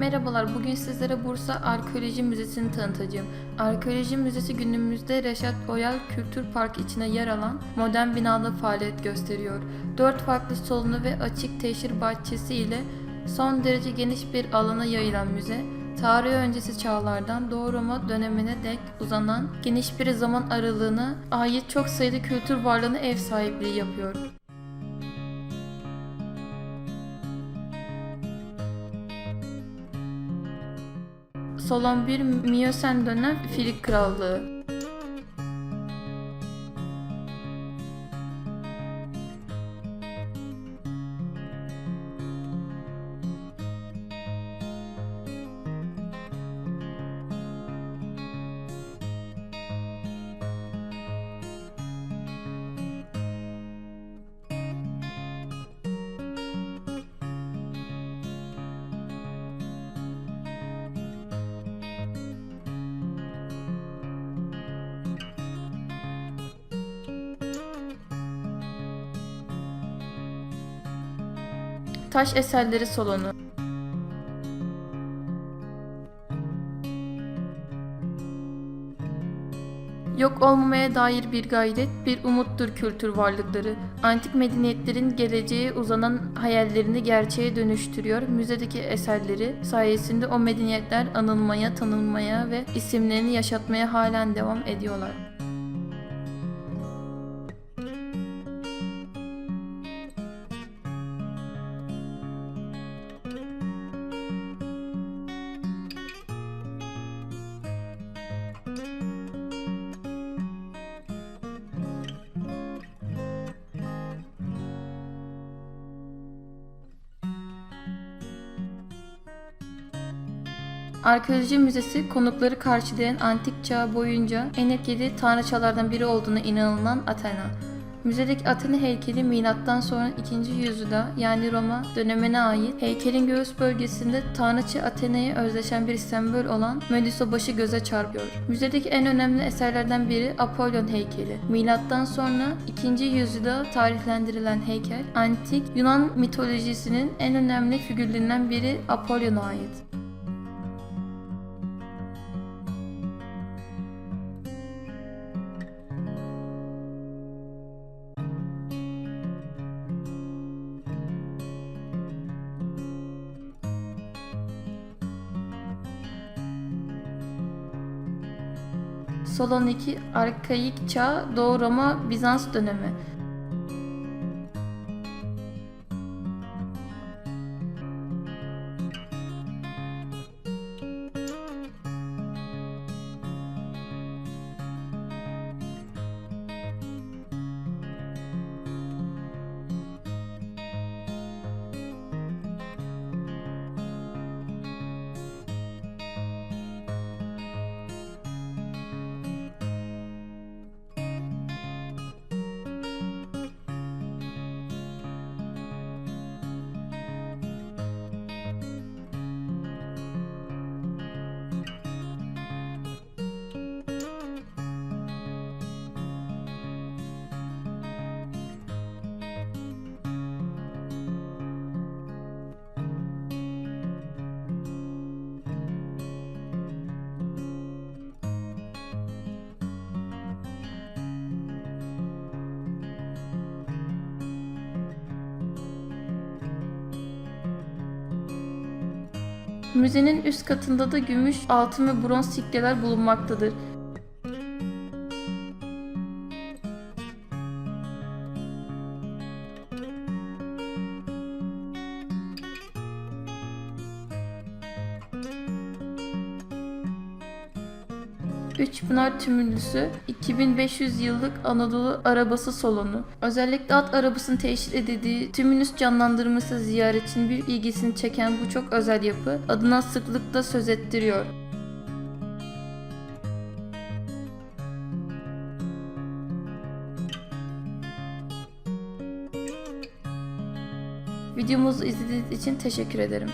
Merhabalar, bugün sizlere Bursa Arkeoloji Müzesi'ni tanıtacağım. Arkeoloji Müzesi günümüzde Reşat Oyal Kültür Park içine yer alan modern binada faaliyet gösteriyor. Dört farklı salonu ve açık teşhir bahçesi ile son derece geniş bir alana yayılan müze, tarih öncesi çağlardan Doğu Roma dönemine dek uzanan geniş bir zaman aralığına ait çok sayıda kültür varlığına ev sahipliği yapıyor. Salon 1 Miyosen dönem Filik Krallığı. Taş eserleri salonu. Yok olmamaya dair bir gayret, bir umuttur kültür varlıkları. Antik medeniyetlerin geleceğe uzanan hayallerini gerçeğe dönüştürüyor. Müzedeki eserleri sayesinde o medeniyetler anılmaya, tanınmaya ve isimlerini yaşatmaya halen devam ediyorlar. Arkeoloji Müzesi konukları karşılayan antik çağ boyunca en etkili tanrıçalardan biri olduğuna inanılan Athena. Müzedeki Athena heykeli milattan sonra 2. yüzyılda yani Roma dönemine ait heykelin göğüs bölgesinde tanrıça Athena'ya özdeşen bir sembol olan Medusa başı göze çarpıyor. Müzedeki en önemli eserlerden biri Apollon heykeli. Milattan sonra 2. yüzyılda tarihlendirilen heykel antik Yunan mitolojisinin en önemli figürlerinden biri Apollon'a ait. Salon 2 Arkaik Çağ Doğu Roma Bizans dönemi Müzenin üst katında da gümüş, altın ve bronz sikkeler bulunmaktadır. Üçpınar Tümüllüsü 2500 yıllık Anadolu arabası salonu. Özellikle at arabasının teşhir edildiği tümünüs canlandırması ziyaretçinin bir ilgisini çeken bu çok özel yapı adına sıklıkla söz ettiriyor. Videomuzu izlediğiniz için teşekkür ederim.